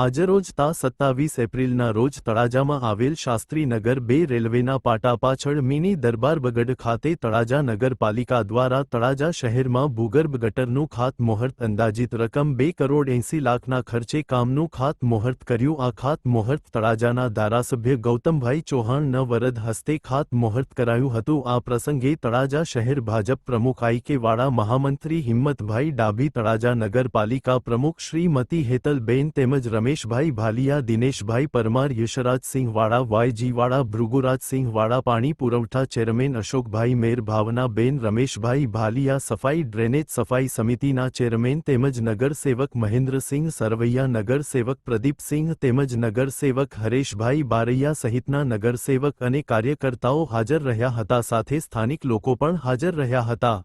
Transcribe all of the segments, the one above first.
આજરોજ તા સત્તાવીસ એપ્રિલના રોજ તળાજામાં આવેલ શાસ્ત્રીનગર બે રેલવેના પાટા પાછળ મિની દરબાર બગડ ખાતે તળાજા નગરપાલિકા દ્વારા તળાજા શહેરમાં ભૂગર્ભ ગટરનું ખાતમુહૂર્ત અંદાજિત રકમ બે કરોડ એંસી લાખના ખર્ચે કામનું ખાતમુહૂર્ત કર્યું. આ ખાતમુહૂર્ત તળાજાના ધારાસભ્ય ગૌતમભાઈ ચૌહાણના વરદ હસ્તે ખાતમુહૂર્ત કરાયું હતું. આ પ્રસંગે તળાજા શહેર ભાજપ પ્રમુખ વાળા મહામંત્રી હિંમતભાઈ ડાભી, તળાજા નગરપાલિકા પ્રમુખ શ્રીમતી હેતલબેન તેમજ રમેશભાઈ ભાલિયા દિનેશભાઈ પરમાર યશરાજસિંહ વાળા વાયજીવાળા ભૃગુરાજસિંહ વાળા પાણી પુરવઠા ચેરમેન અશોકભાઈ મેર ભાવનાબેન રમેશભાઈ ભાલિયા સફાઈ ડ્રેનેજ સફાઈ સમિતિના ચેરમેન તેમજ નગરસેવક મહેન્દ્રસિંહ સરવૈયા નગરસેવક પ્રદીપસિંહ તેમજ નગરસેવક હરેશભાઈ બારૈયા સહિતના નગરસેવક અને કાર્યકર્તાઓ હાજર રહ્યા હતા સાથે સ્થાનિક લોકો પણ હાજર રહ્યા હતા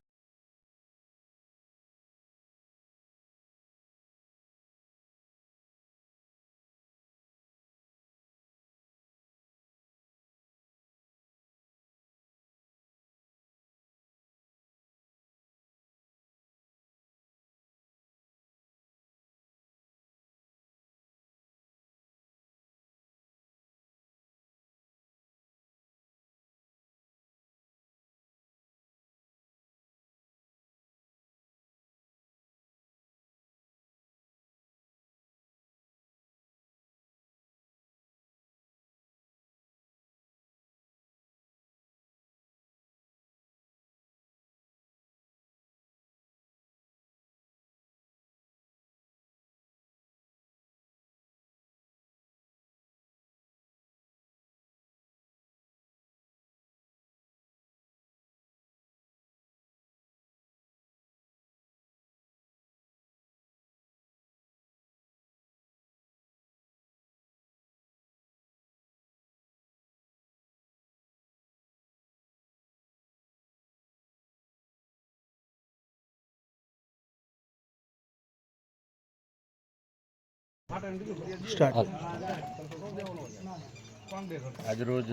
આજરોજ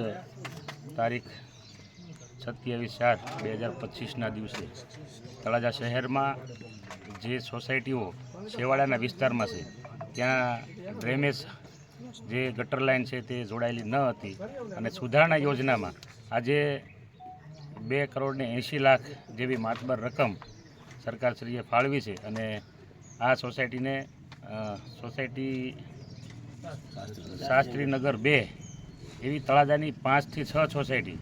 તારીખ સત્યાવીસ ચાર બે હજાર પચીસના દિવસે તળાજા શહેરમાં જે સોસાયટીઓ છેવાડાના વિસ્તારમાં છે, ત્યાં ડ્રેનેજ જે ગટર લાઇન છે તે જોડાયેલી ન હતી અને સુધારણા યોજનામાં આજે બે કરોડને એંશી લાખ જેવી માતબર રકમ સરકારશ્રીએ ફાળવી છે અને આ સોસાયટીને સોસાયટી શાસ્ત્રીનગર બે એવી તળાજાની પાંચથી છ સોસાયટી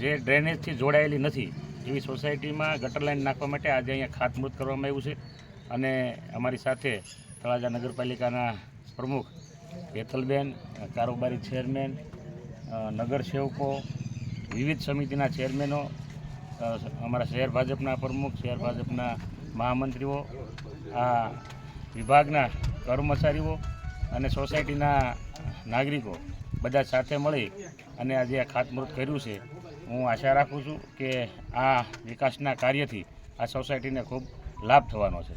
જે ડ્રેનેજથી જોડાયેલી નથી. એવી સોસાયટીમાં ગટર લાઇન નાખવા માટે આજે અહીંયા ખાતમુહૂર્ત કરવામાં આવ્યું છે અને અમારી સાથે તળાજા નગરપાલિકાના પ્રમુખ હેથલબેન કારોબારી ચેરમેન નગરસેવકો નગર સેવકો, વિવિધ સમિતિના ચેરમેનો અમારા શહેર ભાજપના પ્રમુખ, શહેર ભાજપના મહામંત્રીઓ, આ વિભાગના કર્મચારીઓ અને સોસાયટીના નાગરિકો બધા સાથે મળી અને આજે આ ખાતમુહૂર્ત કર્યું છે. હું આશા રાખું છું કે આ વિકાસના કાર્યથી આ સોસાયટીને ખૂબ લાભ થવાનો છે.